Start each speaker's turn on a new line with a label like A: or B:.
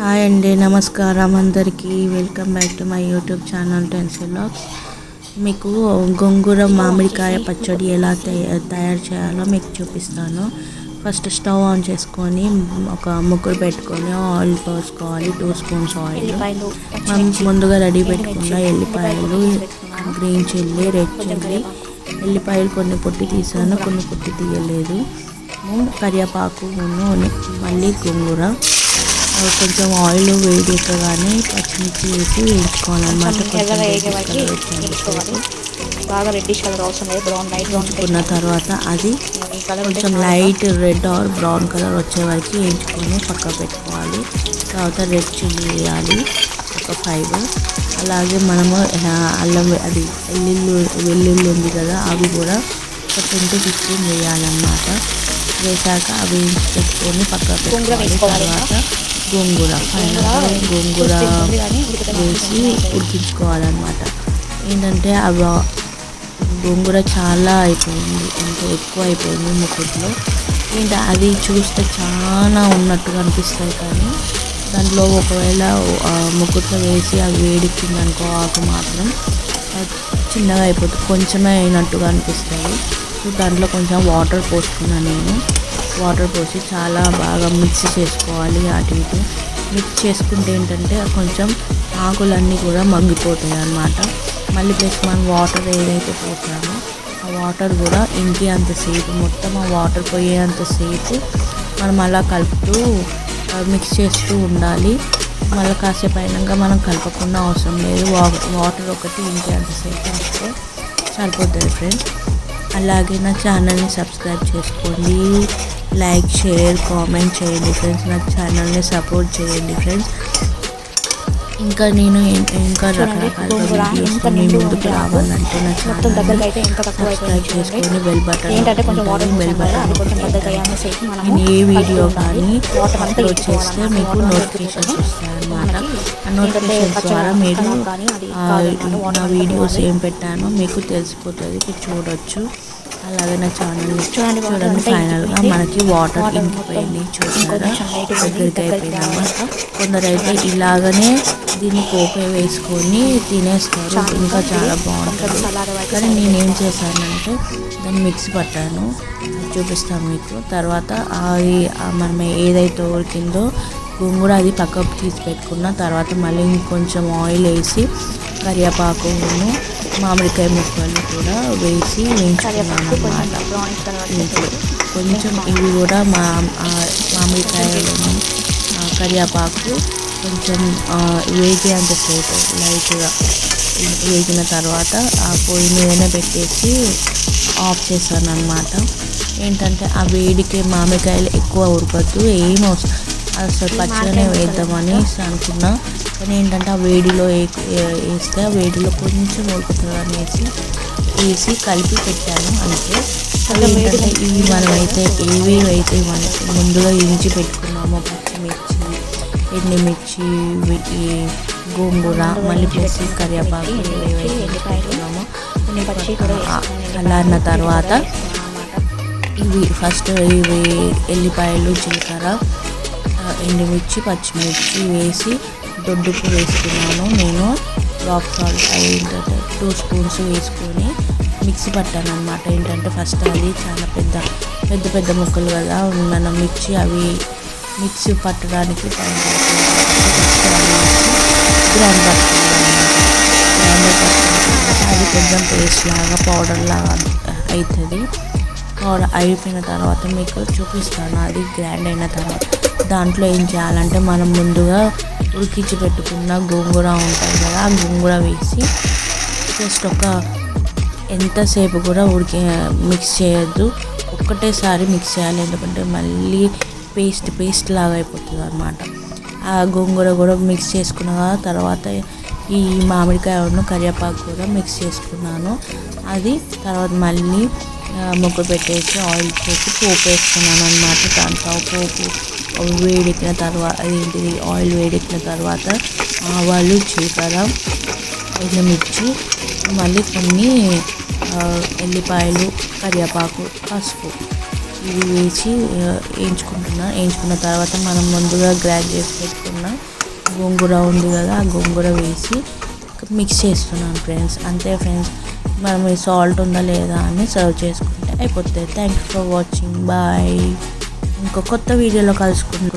A: Hi అండి నమస్కారం అందరికీ. Welcome back to my YouTube channel Tennessee blogs మీకు గోంగూర మామిడికాయ పచ్చడి ఎలా తయ- తయారు చేయాలో మీకు చూపిస్తాను. ఫస్ట్ స్టవ్ ఆన్ చేసుకొని ఒక ముగ్గురు పెట్టుకొని ఆయిల్ పోసుకోవాలి టూ స్పూన్స్ ఆయిల్. మనం ముందుగా రెడీ పెట్టుకున్న ఎల్లిపాయలు గ్రీన్ చిల్లీ రెడ్ చిల్లీ ఎల్లిపాయలు కొన్ని పొట్టి తీసాను కొన్ని పొట్టి తీయలేదు. కరివేపాకు మళ్ళీ గోంగూర. కొంచెం ఆయిల్ వేడి ఎక్కగానే పచ్చిమిర్చి వేసి వేయించుకోవాలన్నమాట.
B: బాగా రెడ్డిష్ కలర్ అవసరం లేదు. బ్రౌన్ లైట్ బ్రౌన్
A: వేయించుకున్న తర్వాత అది కొంచెం light red or brown colour వచ్చే వరకు వేయించుకొని పక్క పెట్టుకోవాలి. తర్వాత రెడ్ చిల్లీ వేయాలి. ఒక ఫైవ్ అలాగే మనము అల్లం అది వెల్లుల్లి వెల్లుల్లి ఉంది కదా అవి కూడా ఒక టెన్ టు ఫిఫ్టీన్ వేయాలన్నమాట. వేసాక అవి పెట్టుకొని పక్క
B: గోంగూర
A: పెట్టుకోవాలి.
B: వేసుకోవాలి
A: తర్వాత గోంగూర ఫైనల్గా గోంగూర వేసి ఉడికించుకోవాలన్నమాట. ఏంటంటే అవి గోంగూర చాలా అయిపోయింది అంటే ఎక్కువ అయిపోయింది ముక్కుట్లో. ఏంటి అది చూస్తే చాలా ఉన్నట్టుగా అనిపిస్తాయి కానీ దాంట్లో ఒకవేళ ముక్కుట్లో వేసి అవి వేడిచ్చింది అనుకో ఆకు మాత్రం అది చిన్నగా అయిపోతుంది కొంచెమే అయినట్టుగా అనిపిస్తుంది సో దాంట్లో కొంచెం వాటర్ పోసుకున్నాను నేను. వాటర్ పోసి చాలా బాగా మిక్స్ చేసుకోవాలి అటు ఇటు. మిక్స్ చేసుకుంటే ఏంటంటే కొంచెం ఆకులన్నీ కూడా మగ్గిపోతాయి అన్నమాట. మళ్ళీ ప్లస్ మనం వాటర్ ఏదైతే పోసామో ఆ వాటర్ కూడా ఇంకి అంతసేపు మొత్తం ఆ వాటర్ పోయేంతసేపు మనం అలా కలుపుతూ మిక్స్ చేస్తూ ఉండాలి. మళ్ళీ కాసేపు అయినాక మనం కలపకుండా అవసరం లేదు. వా- వాటర్ ఒకటి ఇంకి అంతసేపు వస్తే సరిపోతుంది ఫ్రెండ్స్. అలాగే నా ఛానల్ని సబ్స్క్రైబ్ చేసుకోండి. లైక్ షేర్ కామెంట్ చేయండి ఫ్రెండ్స్. నా ఛానల్ని సపోర్ట్ చేయండి ఫ్రెండ్స్. ఇంకా నేను ఇంకా రకరకాల
B: గోంగూర
A: వీడియోస్
B: ఎంత
A: మీ ముందుకు రావాలంటే నా సబ్స్క్రైబ్ చేసుకొని బెల్ బటన్
B: ఏంటంటే కొంచెం వాటర్
A: బెల్ బటన్ నేను ఏ వీడియో కానీ అప్లోడ్ చేస్తే. మీకు నోటిఫికేషన్స్ వస్తాయన్నమాట. ఆ నోటిఫికేషన్స్ ద్వారా మీరు నా వీడియోస్. ఏం పెట్టానో మీకు తెలిసిపోతుంది చూడొచ్చు. అలాగే నా ఛానల్
B: చూడండి,
A: ఫైనల్గా. మనకి వాటర్ ఇంకిపోయింది చూసారా? దగ్గరికి అయిపోయింది అన్నమాట. కొందరైతే ఇలాగనే దీన్ని పోపే వేసుకొని తినేస్తారు. ఇంకా చాలా బాగుంటుంది. కానీ నేనేం చేశానంటే దాన్ని మిక్సీ పట్టాను. చూపిస్తాను మీకు. తర్వాత అది మనం ఏదైతే ఉడికిందో గోంగూర అది పక్కకు తీసి పెట్టుకున్న తర్వాత మళ్ళీ ఇంకొంచెం ఆయిల్ వేసి కరివేపాకు మామిడికాయ ముక్కలు కూడా వేసి వేయించుకున్నాను అన్నమాట ఇంట్లో కొంచెం ఇవి కూడా మా ఆ కరివేపాకు కొంచెం వేగేంతసేపు లైట్గా వేగిన తర్వాత ఆ పొయ్యి మీదనే పెట్టేసి ఆఫ్ చేశాను అనమాట ఏంటంటే ఆ వేడికి మామిడికాయలు ఎక్కువ ఉడకద్దు ఏం అసలు పచ్చిగానే వేద్దామని అనుకున్నా కానీ ఏంటంటే ఆ వేడిలో వేస్తే ఆ వేడిలో కొంచెం ఉడుకుతుంది అనేసి వేసి కలిపి పెట్టాను అంతే అవి ఏంటంటే ఇవి మనమైతే ఏవేవి అయితే మనం ముందుగా ఇంచి పెట్టుకున్నామో పచ్చిమిర్చి ఎండుమిర్చి గోంగూర మళ్ళీ ప్లస్ కరివేపాకు ఏవేవైతే పెట్టుకున్నామో
B: వేసుకున్నాను.
A: చల్లారిన తర్వాత. ఇవి ఫస్ట్ ఇవి ఎల్లిపాయలు జీలకర్ర ఎండుమిర్చి పచ్చిమిర్చి వేసి దొడ్డుకు వేసుకున్నాను. నేను రాక్ సాల్ట్ అది ఏంటంటే టూ స్పూన్స్ వేసుకొని మిక్సీ పట్టాను అనమాట ఏంటంటే ఫస్ట్ అది చాలా పెద్ద పెద్ద పెద్ద ముక్కలు కదా మనం మిర్చి అవి మిక్సీ పట్టడానికి టైం పడుతుంది. గ్రైండ్ పట్టుకోవాలి గ్రైండర్ పట్టుకున్న తర్వాత అది కొంచెం పేస్ట్ లాగా పౌడర్ లాగా అవుతుంది అయిపోయిన తర్వాత మీకు చూపిస్తాను. అది గ్రైండ్ అయిన తర్వాత. దాంట్లో ఏం చేయాలంటే మనం ముందుగా ఉడికించి పెట్టుకున్న గోంగూర ఉంటుంది కదా ఆ గోంగూర వేసి జస్ట్ ఒక ఎంతసేపు కూడా ఉడికి మిక్స్ చేయొద్దు. ఒక్కటేసారి మిక్స్ చేయాలి. ఎందుకంటే మళ్ళీ పేస్ట్ పేస్ట్ లాగా అయిపోతుంది అనమాట ఆ గోంగూర కూడా మిక్స్ చేసుకున్న తర్వాత ఈ మామిడికాయ కరివేపాకు కూడా మిక్స్ చేసుకున్నాను. అది తర్వాత మళ్ళీ ముగ్గు పెట్టేసి ఆయిల్ చేసి పోపు వేసుకున్నాను అనమాట దాంట్లో పోపు వేడెక్కిన తర్వాత ఏంటిది? ఆయిల్ వేడెక్కిన తర్వాత ఆవాలు జీలకర్ర మిర్చి మళ్ళీ కొన్ని ఎల్లిపాయలు కరివేపాకు పసుపు ఇవి వేసి వేయించుకుంటున్నా. వేయించుకున్న తర్వాత మనం ముందుగా గ్రైండ్ చేసి పెట్టుకున్న గోంగూర ఉంది కదా ఆ గోంగూర వేసి మిక్స్ చేస్తున్నాను ఫ్రెండ్స్. అంతే ఫ్రెండ్స్. మనం ఈ సాల్ట్ ఉందా లేదా అని సర్వ్ చేసుకుంటే అయిపోతుంది thank you for watching bye ఇంకో కొత్త వీడియోలో కలుసుకుంటాం